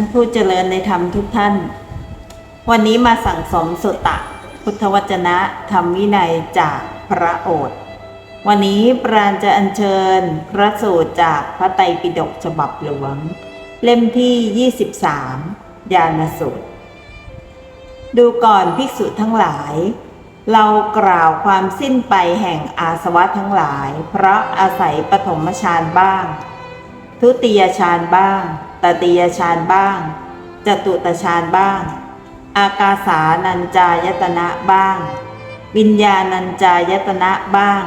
านผู้เจริญในธรรมทุกท่าน วันนี้มาสั่งสมสุตตะ พุทธวจนะธรรมวินัยจากพระโอษฐ์วันนี้ปราณจะอัญเชิญพระสูตรจากพระไตรปิฎกฉบับหลวง เล่มที่ 23ยานสูตร ดูก่อนภิกษุทั้งหลาย เรากล่าวความสิ้นไปแห่งอาสวะทั้งหลาย เพราะอาศัยปฐมฌานบ้าง ทุติยฌานบ้าง ตติยฌานบ้าง จตุตฌานบ้าง อากาสานัญจายตนะบ้าง วิญญาณัญจายตนะบ้าง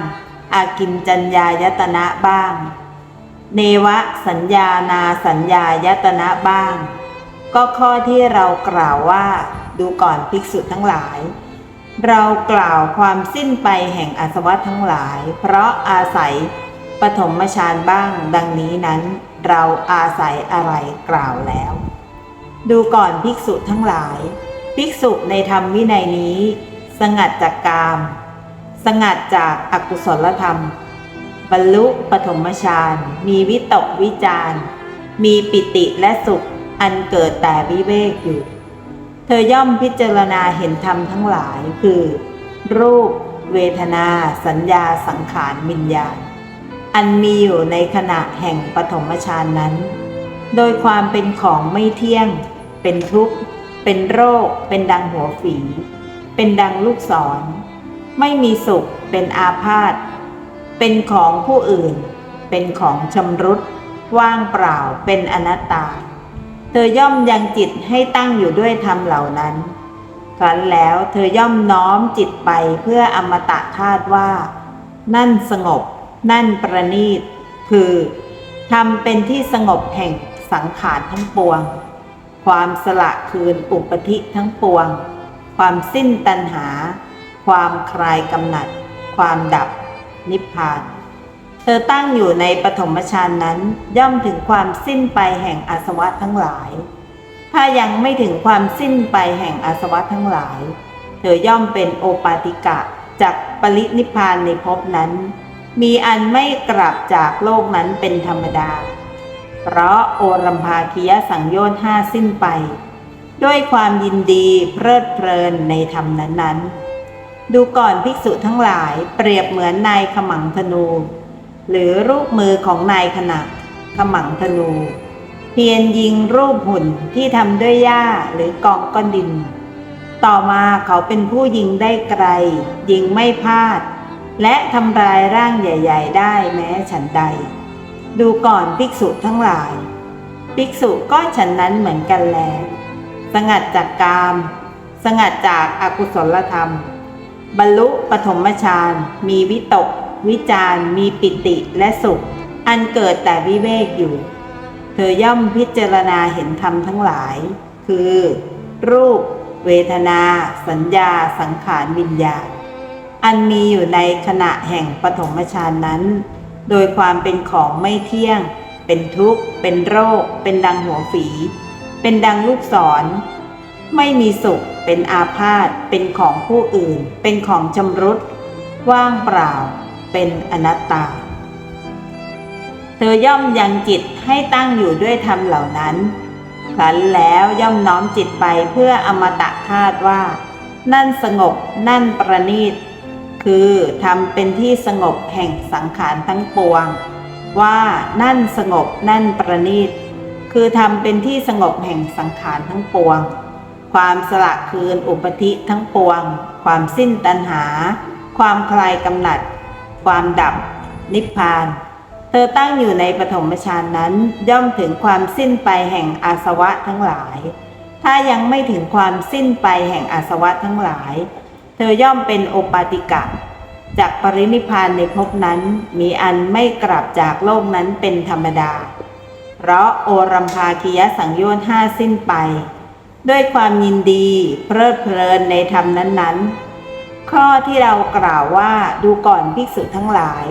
อากินจัญญายตนะบ้าง เนวสัญญานาสัญญายตนะบ้าง ก็ข้อที่เรากล่าวว่าดูก่อนภิกษุทั้งหลายเรากล่าวความสิ้นไปแห่งอาสวะทั้งหลาย เพราะอาศัยปฐมฌานบ้างดังนี้นั้น เราอาศัยอะไรกล่าวแล้ว ดูก่อนภิกษุทั้งหลาย ภิกษุในธรรมวินัยนี้ สงัดจากกาม สงัดจากอากุศลธรรม บรรลุปฐมฌานมีวิตกวิจารมีปิติและสุขอันเกิดแต่วิเวกอยู่ เธอย่อมพิจารณาเห็นธรรมทั้งหลายคือ รูป เวทนา สัญญาสังขารวิญญาณ อันมีอยู่ในขณะแห่งปฐมฌานนั้น โดยความเป็นของไม่เที่ยง เป็นทุกข์ เป็นโรค เป็นดังหัวฝี เป็นดังลูกศร ไม่มีสุข เป็นอาพาธ เป็นของผู้อื่น เป็นของชำรุด ว่างเปล่า เป็นอนัตตา เธอย่อมยังจิตให้ตั้งอยู่ด้วยธรรมเหล่านั้นครั้นแล้วเธอย่อมน้อมจิตไปเพื่ออมตะธาตุว่า นั่นสงบ นั่นประณีต คือทำเป็นที่สงบแห่งสังขารทั้งปวง ความสละคืนอุปธิทั้งปวง ความสิ้นตัณหา ความคลายกำหนัด ความดับนิพพาน เธอตั้งอยู่ในปฐมฌานนั้นย่อมถึงความสิ้นไปแห่งอาสวะทั้งหลาย ถ้ายังไม่ถึงความสิ้นไปแห่งอาสวะทั้งหลาย เธอย่อมเป็นโอปาติกะจากปรินิพพานในภพนั้น มีอันไม่กลับจากโลกนั้นเป็นธรรมดา เพราะโอรัมภาคียสังโยชน์ห้าสิ้นไป ด้วยความยินดีเพลิดเพลินในธรรมนั้นๆ ดูก่อนภิกษุทั้งหลายเปรียบเหมือนนายขมังธนู หรือรูปมือของนายขณะขมังธนู เพียรยิงรูปหุ่นที่ทำด้วยหญ้าหรือกองก้อนดิน ต่อมาเขาเป็นผู้ยิงได้ไกล ยิงไม่พลาด และทำลายร่างใหญ่ ๆ ได้แม้ฉันใด ดูก่อนภิกษุทั้งหลาย ภิกษุก็ฉันนั้นเหมือนกันแล สงัดจากกาม สงัดจากอากุศลธรรม บรรลุปฐมฌานมีวิตก วิจารมีปิติและสุข อันเกิดแต่วิเวกอยู่ เธอย่อมพิจารณาเห็นธรรมทั้งหลาย คือ รูป เวทนา สัญญา สังขารวิญญาณ อันมีอยู่ในขณะแห่งปฐมฌานนั้น โดยความเป็นของไม่เที่ยง เป็นทุกข์ เป็นโรค เป็นดังหัวฝี เป็นดังลูกศร ไม่มีสุข เป็นอาพาธ เป็นของผู้อื่น เป็นของชำรุด ว่างเปล่า เป็นอนัตตา เธอย่อมยังจิตให้ตั้งอยู่ด้วยธรรมเหล่านั้นครั้นแล้วย่อมน้อมจิตไปเพื่ออมตะธาตุว่า นั่นสงบ นั่นประณีต คือทำเป็นที่สงบแห่งสังขารทั้งปวง ว่านั่นสงบนั่นประณีต คือทำเป็นที่สงบแห่งสังขารทั้งปวง ความสละคืนอุปธิทั้งปวง ความสิ้นตัณหา ความคลายกำหนัด ความดับ นิพพาน เธอตั้งอยู่ในปฐมฌานนั้นย่อมถึงความสิ้นไปแห่งอาสวะทั้งหลาย ถ้ายังไม่ถึงความสิ้นไปแห่งอาสวะทั้งหลาย เธอย่อมเป็นโอปาติกะ จากปรินิพานในภพนั้นมีอันไม่กลับจากโลกนั้นเป็นธรรมดา เพราะโอรัมภาคียสังโยชน์ห้าสิ้นไป ด้วยความยินดีเพลิดเพลินในธรรมนั้นๆ ข้อที่เรากล่าวว่าดูก่อนภิกษุทั้งหลาย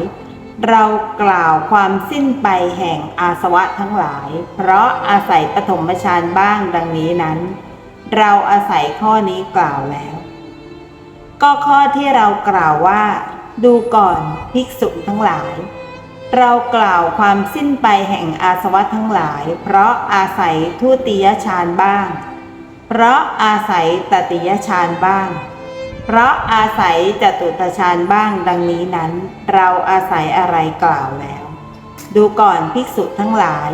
เรากล่าวความสิ้นไปแห่งอาสวะทั้งหลาย เพราะอาศัยปฐมฌานบ้างดังนี้นั้น เราอาศัยข้อนี้กล่าวแล้ว ก็ข้อที่เรากล่าวว่า ดูก่อนภิกษุทั้งหลาย เรากล่าวความสิ้นไปแห่งอาสวะทั้งหลาย เพราะอาศัยทุติยฌานบ้าง เพราะอาศัยตติยฌานบ้าง เพราะอาศัยจตุตฌานบ้างดังนี้นั้น เราอาศัยอะไรกล่าวแล้ว ดูก่อนภิกษุทั้งหลาย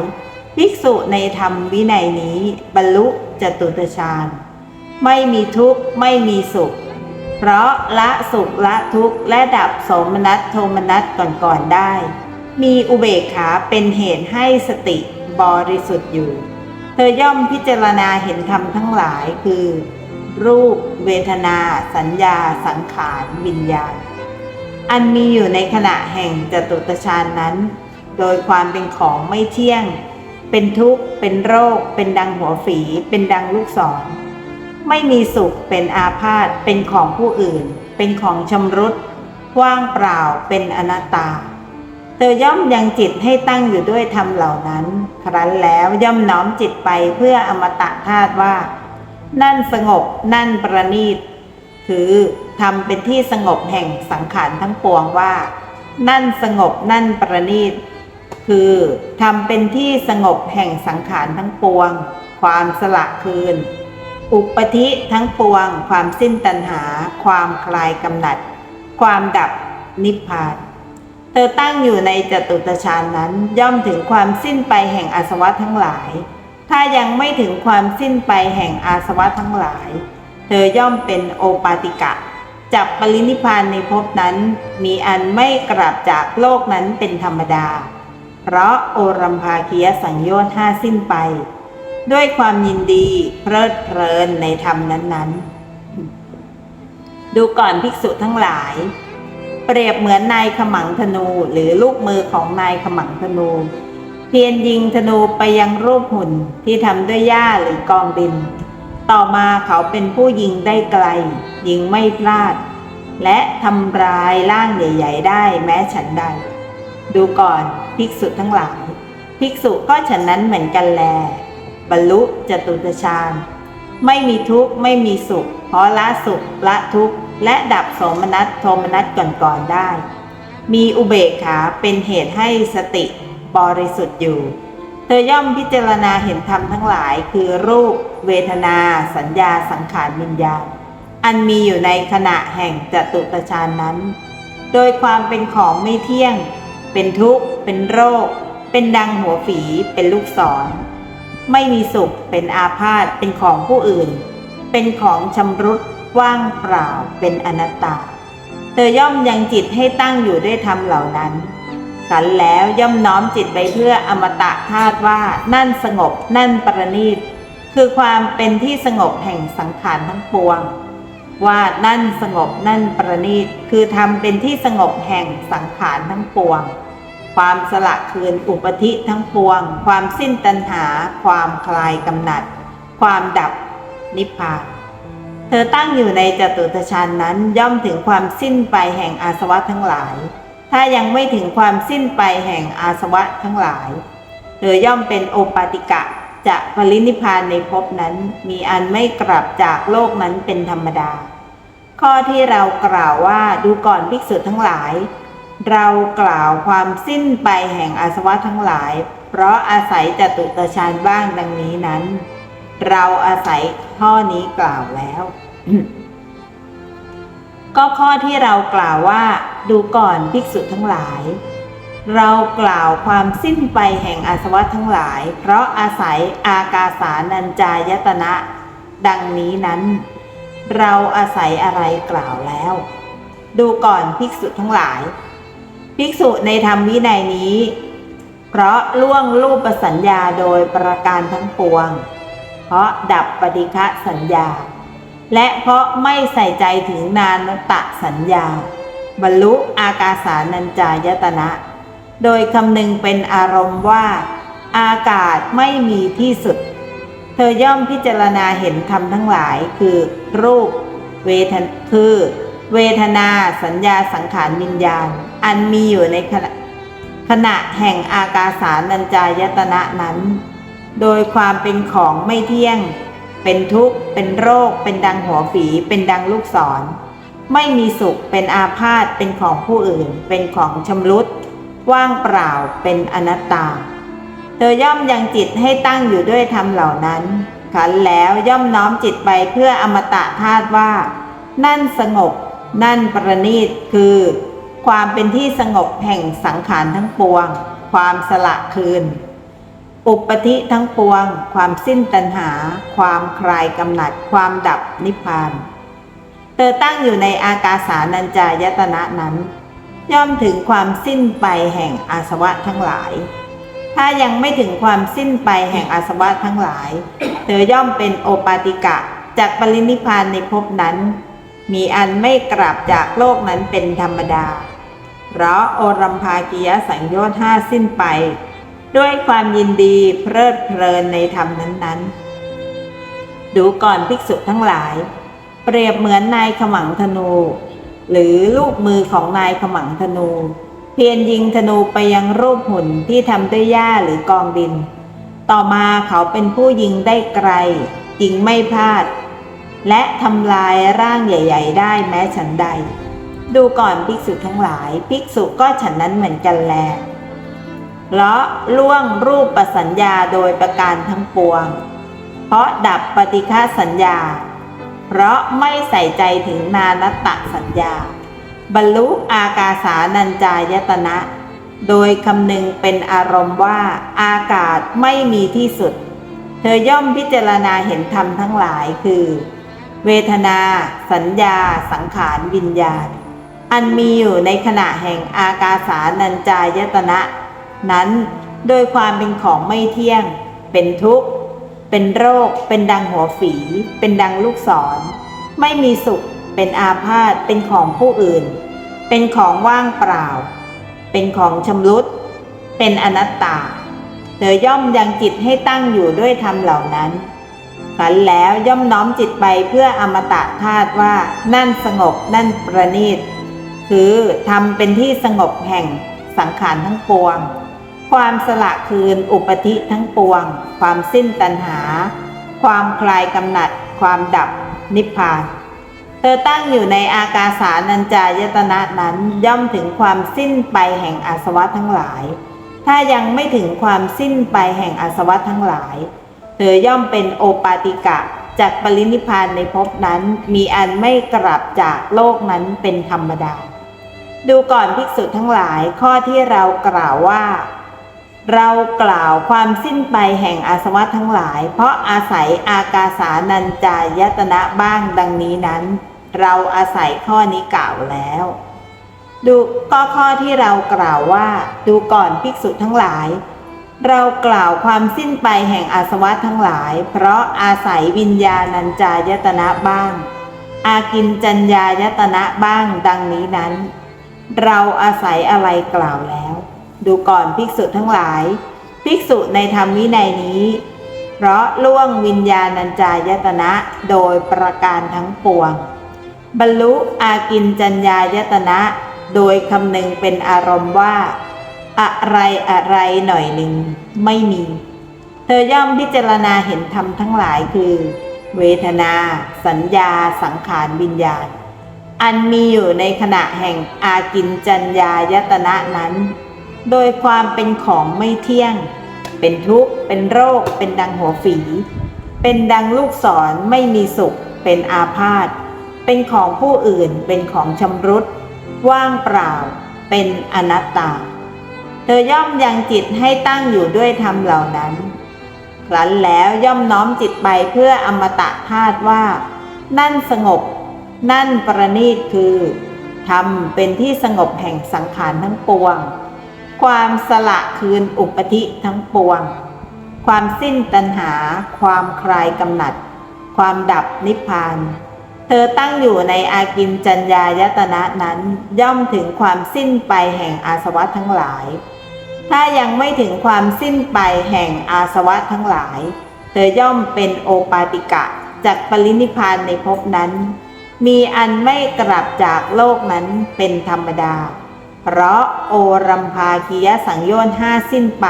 ภิกษุในธรรมวินัยนี้ บรรลุจตุตฌานไม่มีทุกข์ไม่มีสุข เพราะละสุขละทุกข์และดับสมนัสโทมนัสก่อนๆได้ มีอุเบกขาเป็นเหตุให้สติบริสุทธิ์อยู่ เธอย่อมพิจารณาเห็นธรรมทั้งหลายคือ รูป เวทนา สัญญา สังขารวิญญาณ อันมีอยู่ในขณะแห่งจตุตฌานนั้น โดยความเป็นของไม่เที่ยง เป็นทุกข์ เป็นโรค เป็นดังหัวฝี เป็นดังลูกศร ไม่มีสุขเป็นอาพาธเป็นของผู้อื่น เป็นของชำรุดว่างเปล่าเป็นอนัตตา เธอย่อมยังจิตให้ตั้งอยู่ด้วยธรรมเหล่านั้น ครั้นแล้วย่อมน้อมจิตไปเพื่ออมตะธาตุว่า นั่นสงบนั่นประณีต คือทำเป็นที่สงบแห่งสังขารทั้งปวงว่า นั่นสงบนั่นประณีต คือทำเป็นที่สงบแห่งสังขารทั้งปวง ความสละคืน อุปธิทั้งปวง ความสิ้นตัณหา ความคลายกำหนัด ความดับนิพพาน เธอตั้งอยู่ในจตุตฌานนั้นย่อมถึงความสิ้นไปแห่งอาสวะทั้งหลาย ถ้ายังไม่ถึงความสิ้นไปแห่งอาสวะทั้งหลาย เธอย่อมเป็นโอปาติกะจับปรินิพพานในภพนั้น มีอันไม่กลับจากโลกนั้นเป็นธรรมดา เพราะโอรัมภาคียสังโยชน์ห้าสิ้นไป ด้วยความยินดีเพลิดเพลินในธรรมนั้นๆ ดูก่อนภิกษุทั้งหลาย เปรียบเหมือนนายขมังธนูหรือลูกมือของนายขมังธนู เพียรยิงธนูไปยังรูปหุ่นที่ทำด้วยหญ้าหรือกองดิน ต่อมาเขาเป็นผู้ยิงได้ไกล ยิงไม่พลาด และทำลายร่างใหญ่ๆได้แม้ฉันใดดูก่อนภิกษุทั้งหลายภิกษุก็ฉันนั้นเหมือนกันแล บรรลุจตุตฌานไม่มีทุกข์ไม่มีสุขเพราะละสุขละทุกข์และดับสมนัสโทมนัสก่อนๆได้ มีอุเบกขาเป็นเหตุให้สติบริสุทธิ์อยู่ เธอย่อมพิจารณาเห็นธรรมทั้งหลายคือรูป เวทนา สัญญาสังขารวิญญาณอันมีอยู่ในขณะแห่งจตุตฌานนั้น โดยความเป็นของไม่เที่ยง เป็นทุกข์ เป็นโรค เป็นดังหัวฝี เป็นลูกศร ไม่มีสุขเป็นอาพาธเป็นของผู้อื่น เป็นของชำรุดว่างเปล่าเป็นอนัตตา เธอย่อมยังจิตให้ตั้งอยู่ด้วยธรรมเหล่านั้นขันแล้วย่อมน้อมจิตไปเพื่ออมตะธาตุว่านั่นสงบนั่นประณีตคือความเป็นที่สงบแห่งสังขารทั้งปวง ว่านั่นสงบนั่นประณีตคือทำเป็นที่สงบแห่งสังขารทั้งปวง ความสละคืนอุปธิทั้งปวง ความสิ้นตัณหา ความคลายกำหนัด ความดับนิพพานเธอตั้งอยู่ในจตุตฌานนั้นย่อมถึงความสิ้นไปแห่งอาสวะทั้งหลาย ถ้ายังไม่ถึงความสิ้นไปแห่งอาสวะทั้งหลาย เธอย่อมเป็นโอปาติกะจะปรินิพพานในภพนั้นมีอันไม่กลับจากโลกนั้นเป็นธรรมดา ข้อที่เรากล่าวว่าดูก่อนภิกษุทั้งหลาย เรากล่าวความสิ้นไปแห่งอาสวะทั้งหลาย เพราะอาศัยจตุตฌานบ้างดังนี้นั้น เราอาศัยข้อนี้กล่าวแล้ว ก็ข้อที่เรากล่าวว่าดูก่อนภิกษุทั้งหลาย เรากล่าวความสิ้นไปแห่งอาสวะทั้งหลาย เพราะอาศัยอากาสานัญจายตนะ ดังนี้นั้น เราอาศัยอะไรกล่าวแล้ว ดูก่อนภิกษุทั้งหลาย ภิกษุในธรรมวินัยนี้ เพราะล่วงรูปสัญญาโดยประการทั้งปวง เพราะดับปฏิฆะสัญญา และเพราะไม่ใส่ใจถึงนานตะสัญญา บรรลุอากาสานัญจายตนะ โดยคำนึงเป็นอารมณ์ว่า อากาศไม่มีที่สุด เธอย่อมพิจารณาเห็นธรรมทั้งหลายคือรูป เวทนคือ เวทนาสัญญาสังขารวิญญาณ อันมีอยู่ในขณะขณะแห่งอากาสานัญจายตนะนั้น โดยความเป็นของไม่เที่ยง เป็นทุกข์ เป็นโรค เป็นดังหัวฝี เป็นดังลูกศร ไม่มีสุข เป็นอาพาธ เป็นของผู้อื่น เป็นของชำรุด ว่างเปล่า เป็นอนัตตา เธอย่อมยังจิตให้ตั้งอยู่ด้วยธรรมเหล่านั้น ขันแล้วย่อมน้อมจิตไปเพื่ออมตะธาตุว่า นั่นสงบ นั่นประณีตคือ ความเป็นที่สงบแห่งสังขารทั้งปวง ความสละคืน อุปธิทั้งปวง ความสิ้นตัณหา ความคลายกำหนัด ความดับนิพพาน เธอตั้งอยู่ในอากาสานัญจายตนะนั้น ย่อมถึงความสิ้นไปแห่งอาสวะทั้งหลาย ถ้ายังไม่ถึงความสิ้นไปแห่งอาสวะทั้งหลาย เธอย่อมเป็นโอปาติกะจากปรินิพพานในภพนั้น มีอันไม่กลับจากโลกนั้นเป็นธรรมดา เพราะโอรัมภากิยสังโยชน์ห้าสิ้นไป ด้วยความยินดีเพลิดเพลินในธรรมนั้นๆ ดูก่อนภิกษุทั้งหลาย เปรียบเหมือนนายขมังธนู หรือลูกมือของนายขมังธนู เพียรยิงธนูไปยังรูปหุ่นที่ทำด้วยหญ้าหรือกองดิน ต่อมาเขาเป็นผู้ยิงได้ไกลยิงไม่พลาด และทำลายร่างใหญ่ ๆ ได้แม้ฉันใด ดูก่อนภิกษุทั้งหลาย ภิกษุก็ฉันนั้นเหมือนกันแลเพราะล่วงรูปประสัญญาโดยประการทั้งปวง เพราะดับปฏิฆาสัญญา เพราะไม่ใส่ใจถึงนานตตะสัญญา บรรลุอากาสานัญจายตนะ โดยคำนึงเป็นอารมณ์ว่าอากาศไม่มีที่สุด เธอย่อมพิจารณาเห็นธรรมทั้งหลายคือ เวทนา สัญญา สังขารวิญญาณ อันมีอยู่ในขณะแห่งอากาสานัญจายตนะ นั้นโดยความเป็นของไม่เที่ยง เป็นทุกข์ เป็นโรค เป็นดังหัวฝี เป็นดังลูกศร ไม่มีสุข เป็นอาพาธ เป็นของผู้อื่น เป็นของว่างเปล่า เป็นของชำรุด เป็นอนัตตา เธอย่อมยังจิตให้ตั้งอยู่ด้วยธรรมเหล่านั้น ขันแล้วย่อมน้อมจิตไปเพื่ออมตะธาตุว่า นั่นสงบนั่นประณีต คือทำเป็นที่สงบแห่งสังขารทั้งปวง ความสละคืนอุปธิทั้งปวง ความสิ้นตัณหา ความคลายกำหนัด ความดับนิพพาน เธอตั้งอยู่ในอากาสานัญจายตนะนั้นย่อมถึงความสิ้นไปแห่งอาสวะทั้งหลาย ถ้ายังไม่ถึงความสิ้นไปแห่งอาสวะทั้งหลาย เธอย่อมเป็นโอปาติกะจากปรินิพพานในภพนั้น มีอันไม่กลับจากโลกนั้นเป็นธรรมดา ดูก่อนภิกษุทั้งหลายข้อที่เรากล่าวว่า เรากล่าวความสิ้นไปแห่งอาสวะทั้งหลาย เพราะอาศัยอากาสานัญจายตนะบ้างดังนี้นั้น เราอาศัยข้อนี้กล่าวแล้วดูก็ข้อที่เรากล่าวว่า ดูก่อนภิกษุทั้งหลาย เรากล่าวความสิ้นไปแห่งอาสวะทั้งหลาย เพราะอาศัยวิญญาณัญจายตนะบ้าง อากินจัญญายตนะบ้างดังนี้นั้น เราอาศัยอะไรกล่าวแล้ว ดูก่อนภิกษุทั้งหลาย ภิกษุในธรรมวินัยนี้ เพราะล่วงวิญญาณัญจายตนะโดยประการทั้งปวง บรรลุอากินจัญญายตนะ โดยคำนึงเป็นอารมณ์ว่า อะไรอะไรหน่อยหนึ่งไม่มี เธอย่อมพิจารณาเห็นธรรมทั้งหลายคือ เวทนา สัญญา สังขารวิญญาณ อันมีอยู่ในขณะแห่งอากินจัญญายตนะนั้น โดยความเป็นของไม่เที่ยง เป็นทุกข์ เป็นโรค เป็นดังหัวฝี เป็นดังลูกศรไม่มีสุข เป็นอาพาธ เป็นของผู้อื่น เป็นของชำรุด ว่างเปล่า เป็นอนัตตา เธอย่อมยังจิตให้ตั้งอยู่ด้วยธรรมเหล่านั้น ครั้นแล้วย่อมน้อมจิตไปเพื่ออมตะธาตุว่า นั่นสงบ นั่นประณีตคือธรรมเป็นที่สงบแห่งสังขารทั้งปวง ความสละคืนอุปธิทั้งปวง ความสิ้นตัณหา ความคลายกำหนัด ความดับนิพพาน เธอตั้งอยู่ในอากินจัญญายตนะนั้นย่อมถึงความสิ้นไปแห่งอาสวะทั้งหลาย ถ้ายังไม่ถึงความสิ้นไปแห่งอาสวะทั้งหลาย เธอย่อมเป็นโอปาติกะจากปรินิพานในภพนั้น มีอันไม่กลับจากโลกนั้นเป็นธรรมดา เพราะโอรัมภาคียสังโยชน์ห้าสิ้นไป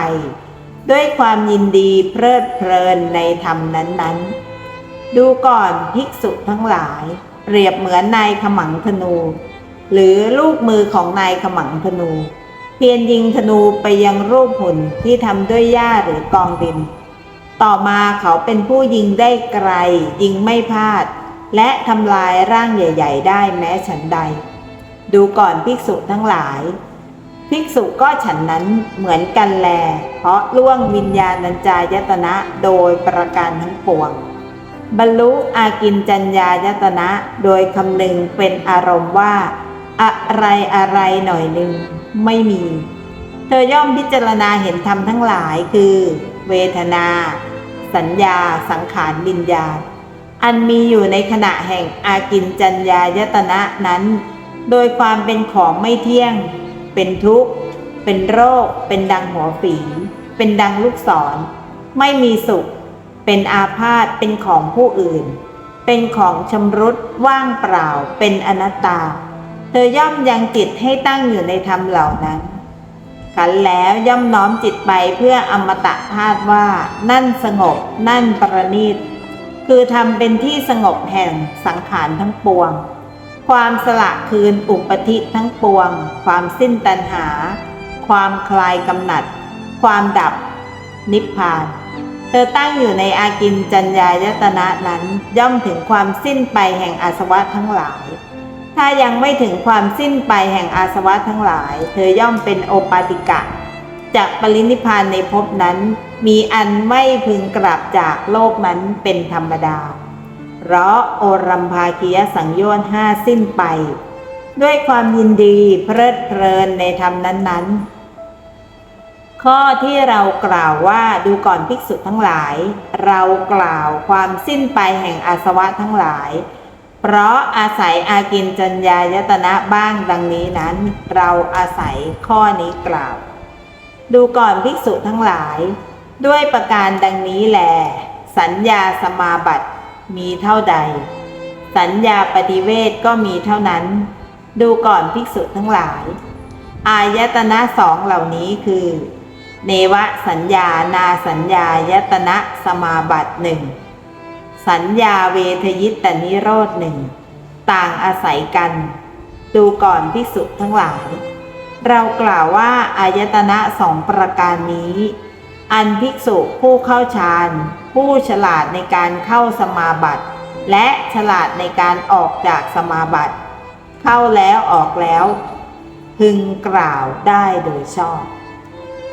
ด้วยความยินดีเพลิดเพลินในธรรมนั้นๆ ดูก่อนภิกษุทั้งหลาย เปรียบเหมือนนายขมังธนู หรือลูกมือของนายขมังธนู เพียรยิงธนูไปยังรูปหุ่นที่ทำด้วยหญ้าหรือกองดิน ต่อมาเขาเป็นผู้ยิงได้ไกล ยิงไม่พลาด และทำลายร่างใหญ่ ๆ ได้แม้ฉันใด ดูก่อนภิกษุทั้งหลาย ภิกษุก็ฉันนั้นเหมือนกันแล เพราะล่วงวิญญาณัญจายตนะโดยประการทั้งปวง บรรลุอากินจัญญายตนะโดยคำนึงเป็นอารมณ์ว่า อะไรอะไรหน่อยหนึ่งไม่มี เธอย่อมพิจารณาเห็นธรรมทั้งหลายคือ เวทนา สัญญา สังขารวิญญาณ อันมีอยู่ในขณะแห่งอากินจัญญายตนะนั้น โดยความเป็นของไม่เที่ยง เป็นทุกข์ เป็นโรค เป็นดังหัวฝีเป็นดังลูกศร ไม่มีสุข เป็นอาพาธเป็นของผู้อื่น เป็นของชำรุดว่างเปล่า เป็นอนัตตา เธอย่อมยังจิตให้ตั้งอยู่ในธรรมเหล่านั้นขันแล้วย่อมน้อมจิตไปเพื่ออมตะธาตุว่า นั่นสงบ นั่นประณีต คือทำเป็นที่สงบแห่งสังขารทั้งปวง ความสละคืนอุปธิทั้งปวง ความสิ้นตัณหา ความคลายกำหนัด ความดับ นิพพาน เธอตั้งอยู่ในอากินจัญญายตนะนั้นย่อมถึงความสิ้นไปแห่งอาสวะทั้งหลาย ถ้ายังไม่ถึงความสิ้นไปแห่งอาสวะทั้งหลาย เธอย่อมเป็นโอปาติกะจากปรินิพานในภพนั้น มีอันไม่พึงกลับจากโลกนั้นเป็นธรรมดา เพราะโอรัมภาคียสังโยชน์ห้าสิ้นไป ด้วยความยินดีเพลิดเพลินในธรรมนั้นๆ ข้อที่เรากล่าวว่าดูก่อนภิกษุทั้งหลาย เรากล่าวความสิ้นไปแห่งอาสวะทั้งหลาย เพราะอาศัยอากินจัญญายตนะบ้างดังนี้นั้น เราอาศัยข้อนี้กล่าว ดูก่อนภิกษุทั้งหลาย ด้วยประการดังนี้แหลสัญญาสมาบัติมีเท่าใด สัญญาปฏิเวทก็มีเท่านั้น ดูก่อนภิกษุทั้งหลาย อายตนะสองเหล่านี้คือ เนวสัญญานาสัญญายตนะสมาบัติหนึ่ง สัญญาเวทยิตนิโรธหนึ่งต่างอาศัยกัน ดูก่อนภิกษุทั้งหลาย เรากล่าวว่าอายตนะสองประการนี้ อันภิกษุผู้เข้าฌานผู้ฉลาดในการเข้าสมาบัติ และฉลาดในการออกจากสมาบัติ เข้าแล้วออกแล้ว พึงกล่าวได้โดยชอบ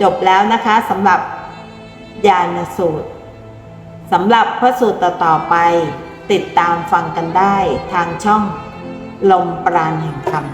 จบแล้วนะคะสำหรับญาณสูตร สำหรับพระสูตรต่อๆไป ติดตามฟังกันได้ทางช่อง ลมปราณแห่งธรรม